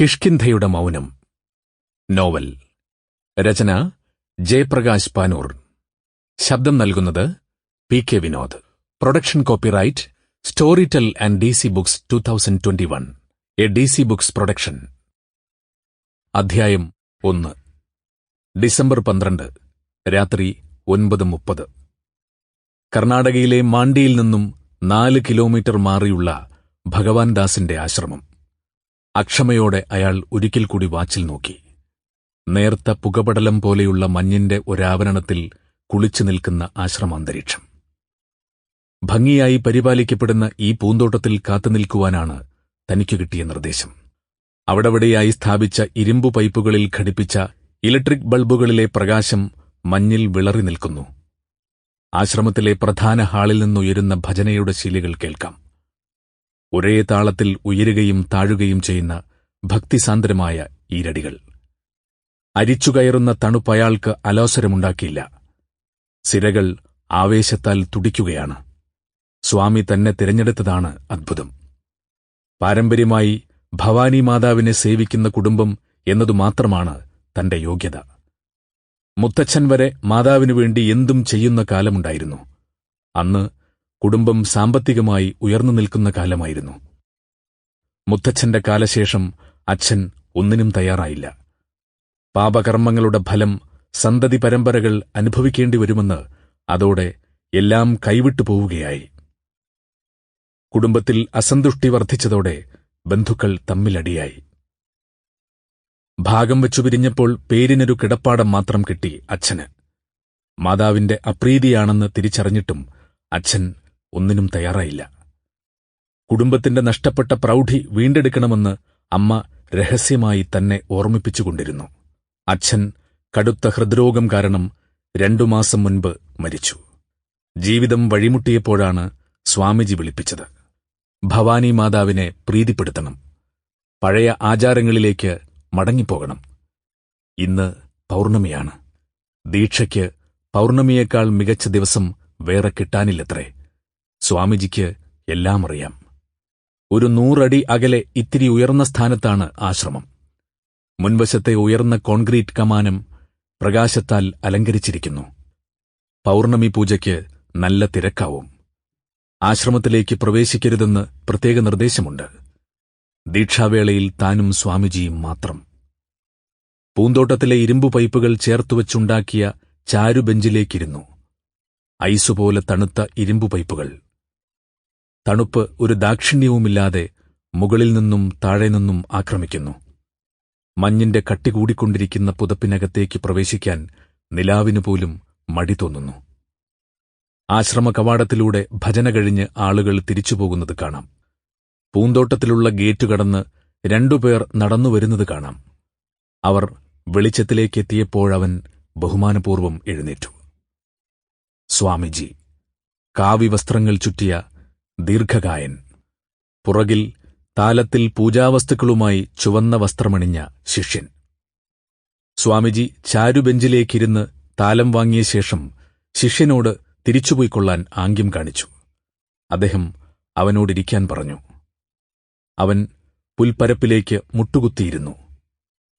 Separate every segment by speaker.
Speaker 1: കിഷ്കിന്ധയുടെ മൗനം. നോവൽ. രചന ജയപ്രകാശ് പാനൂർ. ശബ്ദം നൽകുന്നത് P K Vinod. Production copyright Storytel and D C Books two thousand twenty one. A D C Books production. അധ്യായം ഒന്ന്. December പന്ത്രണ്ട് രാത്രി ഒൻപത് മുപ്പത്. കർണാടകയിലെ മാണ്ടിയിൽ നിന്നും നാല് കിലോമീറ്റർ മാറിയുള്ള ഭഗവാൻദാസിന്റെ ആശ്രമം. അക്ഷമയോടെ അയാൾ ഒരിക്കൽ കൂടി വാച്ചിൽ നോക്കി. നേർത്ത പുകപടലം പോലെയുള്ള മഞ്ഞിന്റെ ഒരാവരണത്തിൽ കുളിച്ചു നിൽക്കുന്ന ആശ്രമാന്തരീക്ഷം. ഭംഗിയായി പരിപാലിക്കപ്പെടുന്ന ഈ പൂന്തോട്ടത്തിൽ കാത്തുനിൽക്കുവാനാണ് തനിക്കു കിട്ടിയ നിർദ്ദേശം. അവിടെവിടെയായി സ്ഥാപിച്ച ഇരുമ്പു പൈപ്പുകളിൽ ഘടിപ്പിച്ച ഇലക്ട്രിക് ബൾബുകളിലെ പ്രകാശം മഞ്ഞിൽ വിളറി നിൽക്കുന്നു. ആശ്രമത്തിലെ പ്രധാന ഹാളിൽ നിന്നുയരുന്ന ഭജനയുടെ ശീലികൾ കേൾക്കാം. ഒരേ താളത്തിൽ ഉയരുകയും താഴുകയും ചെയ്യുന്ന ഭക്തിസാന്ദ്രമായ ഈരടികൾ. അരിച്ചുകയറുന്ന തണുപ്പയാൾക്ക് അലോസരമുണ്ടാക്കിയില്ല. സിരകൾ ആവേശത്താൽ തുടിക്കുകയാണ്. സ്വാമി തന്നെ തിരഞ്ഞെടുത്തതാണ് അദ്ഭുതം പാരമ്പര്യമായി ഭവാനി മാതാവിനെ സേവിക്കുന്ന കുടുംബം എന്നതുമാത്രമാണ് തന്റെ യോഗ്യത. മുത്തച്ഛൻ വരെ മാതാവിനു വേണ്ടി എന്തും ചെയ്യുന്ന കാലമുണ്ടായിരുന്നു. അന്ന് കുടുംബം സാമ്പത്തികമായി ഉയർന്നു നിൽക്കുന്ന കാലമായിരുന്നു. മുത്തച്ഛന്റെ കാലശേഷം അച്ഛൻ ഒന്നിനും തയ്യാറായില്ല. പാപകർമ്മങ്ങളുടെ ഫലം സന്തതി പരമ്പരകൾ അനുഭവിക്കേണ്ടി വരുമെന്ന് അതോടെ എല്ലാം കൈവിട്ടു പോവുകയായി. കുടുംബത്തിൽ അസന്തുഷ്ടി വർദ്ധിച്ചതോടെ ബന്ധുക്കൾ തമ്മിലടിയായി. ഭാഗം വെച്ചു പിരിഞ്ഞപ്പോൾ പേരിനൊരു കിടപ്പാടം മാത്രം കിട്ടി അച്ഛന്. മാതാവിന്റെ അപ്രീതിയാണെന്ന് തിരിച്ചറിഞ്ഞിട്ടും അച്ഛൻ ഒന്നിനും തയ്യാറായില്ല. കുടുംബത്തിന്റെ നഷ്ടപ്പെട്ട പ്രൗഢി വീണ്ടെടുക്കണമെന്ന് അമ്മ രഹസ്യമായി തന്നെ ഓർമ്മിപ്പിച്ചുകൊണ്ടിരുന്നു. അച്ഛൻ കടുത്ത ഹൃദ്രോഗം കാരണം രണ്ടു മാസം മുൻപ് മരിച്ചു. ജീവിതം വഴിമുട്ടിയപ്പോഴാണ് സ്വാമിജി വിളിപ്പിച്ചത്. ഭവാനി മാതാവിനെ പ്രീതിപ്പെടുത്തണം. പഴയ ആചാരങ്ങളിലേക്ക് മടങ്ങിപ്പോകണം. ഇന്ന് പൗർണമിയാണ്. ദീക്ഷയ്ക്ക് പൗർണമിയേക്കാൾ മികച്ച ദിവസം വേറെ കിട്ടാനില്ലത്രേ. സ്വാമിജിക്ക് എല്ലാം അറിയാം ഒരു നൂറടി അകലെ ഇത്തിരി ഉയർന്ന സ്ഥാനത്താണ് ആശ്രമം. മുൻവശത്തെ ഉയർന്ന കോൺക്രീറ്റ് കമാനം പ്രകാശത്താൽ അലങ്കരിച്ചിരിക്കുന്നു. പൗർണമി പൂജയ്ക്ക് നല്ല തിരക്കാവും. ആശ്രമത്തിലേക്ക് പ്രവേശിക്കരുതെന്ന് പ്രത്യേക നിർദ്ദേശമുണ്ട്. ദീക്ഷാവേളയിൽ താനും സ്വാമിജിയും മാത്രം. പൂന്തോട്ടത്തിലെ ഇരുമ്പു പൈപ്പുകൾ ചേർത്തുവച്ചുണ്ടാക്കിയ ചാരുബെഞ്ചിലേക്കിരുന്നു ഐസുപോലെ തണുത്ത ഇരുമ്പു പൈപ്പുകൾ. തണുപ്പ് ഒരു ദാക്ഷിണ്യവുമില്ലാതെ മുകളിൽ നിന്നും താഴെ നിന്നും ആക്രമിക്കുന്നു. മഞ്ഞിന്റെ കട്ടി കൂടിക്കൊണ്ടിരിക്കുന്ന പുതപ്പിനകത്തേക്ക് പ്രവേശിക്കാൻ നിലാവിനു പോലും മടി തോന്നുന്നു. ആശ്രമ കവാടത്തിലൂടെ ഭജന കഴിഞ്ഞ് ആളുകൾ തിരിച്ചുപോകുന്നത് കാണാം. പൂന്തോട്ടത്തിലുള്ള ഗേറ്റ് കടന്ന് രണ്ടുപേർ നടന്നുവരുന്നത് കാണാം. അവർ വെളിച്ചത്തിലേക്കെത്തിയപ്പോഴവൻ ബഹുമാനപൂർവം എഴുന്നേറ്റു. സ്വാമിജി കാവി വസ്ത്രങ്ങൾ ചുറ്റിയ ദീർഘകായൻ. പുറകിൽ താലത്തിൽ പൂജാവസ്തുക്കളുമായി ചുവന്ന വസ്ത്രമണിഞ്ഞ ശിഷ്യൻ. സ്വാമിജി ചാരുബെഞ്ചിലേക്കിരുന്ന് താലം വാങ്ങിയ ശേഷം ശിഷ്യനോട് തിരിച്ചുപോയിക്കൊള്ളാൻ ആംഗ്യം കാണിച്ചു. അദ്ദേഹം അവനോടിരിക്കാൻ പറഞ്ഞു. അവൻ പുൽപ്പരപ്പിലേക്ക് മുട്ടുകുത്തിയിരുന്നു.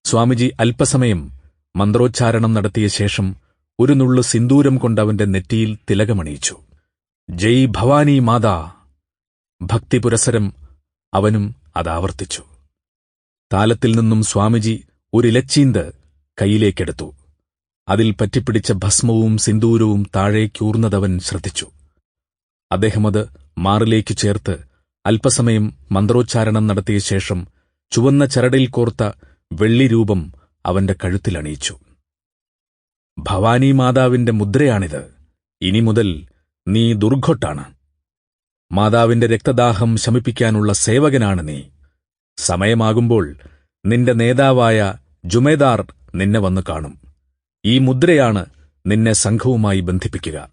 Speaker 1: സ്വാമിജി അല്പസമയം മന്ത്രോച്ചാരണം നടത്തിയ ശേഷം ഒരു നുള്ളു സിന്ദൂരം കൊണ്ടവന്റെ നെറ്റിയിൽ തിലകമണിയിച്ചു. ജയ് ഭവാനി മാതാ! ഭക്തി പുരസരം അവനും അതാവർത്തിച്ചു. താലത്തിൽ നിന്നും സ്വാമിജി ഒരിലച്ചീന്ത് കൈയിലേക്കെടുത്തു അതിൽ പറ്റിപ്പിടിച്ച ഭസ്മവും സിന്ദൂരവും താഴേക്കൂർന്നതവൻ ശ്രദ്ധിച്ചു. അദ്ദേഹമത് മാറിലേക്ക് ചേർത്ത് അല്പസമയം മന്ത്രോച്ചാരണം നടത്തിയ ശേഷം ചുവന്ന ചരടിൽ കോർത്ത വെള്ളിരൂപം അവന്റെ കഴുത്തിലണിയിച്ചു ഭവാനി മാതാവിന്റെ മുദ്രയാണിത്. ഇനി മുതൽ നീ ദുർഘൊട്ടാണ്. മാതാവിന്റെ രക്തദാഹം ശമിപ്പിക്കാനുള്ള സേവകനാണ് നീ. സമയമാകുമ്പോൾ നിന്റെ നേതാവായ ജുമേദാർ നിന്നെ വന്നു കാണും. ഈ മുദ്രയാണ് നിന്നെ സംഘവുമായി ബന്ധിപ്പിക്കുക.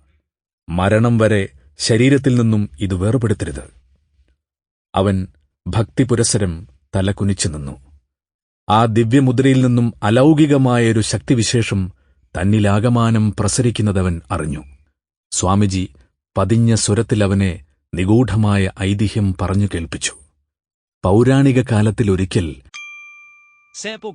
Speaker 1: മരണം വരെ ശരീരത്തിൽ നിന്നും ഇത് വേർപെടുത്തരുത്. അവൻ ഭക്തിപുരസരം തലകുനിച്ചു നിന്നു. ആ ദിവ്യമുദ്രയിൽ നിന്നും അലൗകികമായൊരു ശക്തിവിശേഷം തന്നിലാകമാനം പ്രസരിക്കുന്നതവൻ അറിഞ്ഞു. സ്വാമിജി പതിഞ്ഞ സ്വരത്തിലവനെ നിഗൂഢമായ ഐതിഹ്യം പറഞ്ഞു കേൾപ്പിച്ചു പൗരാണിക കാലത്തിലൊരിക്കൽ
Speaker 2: Sample?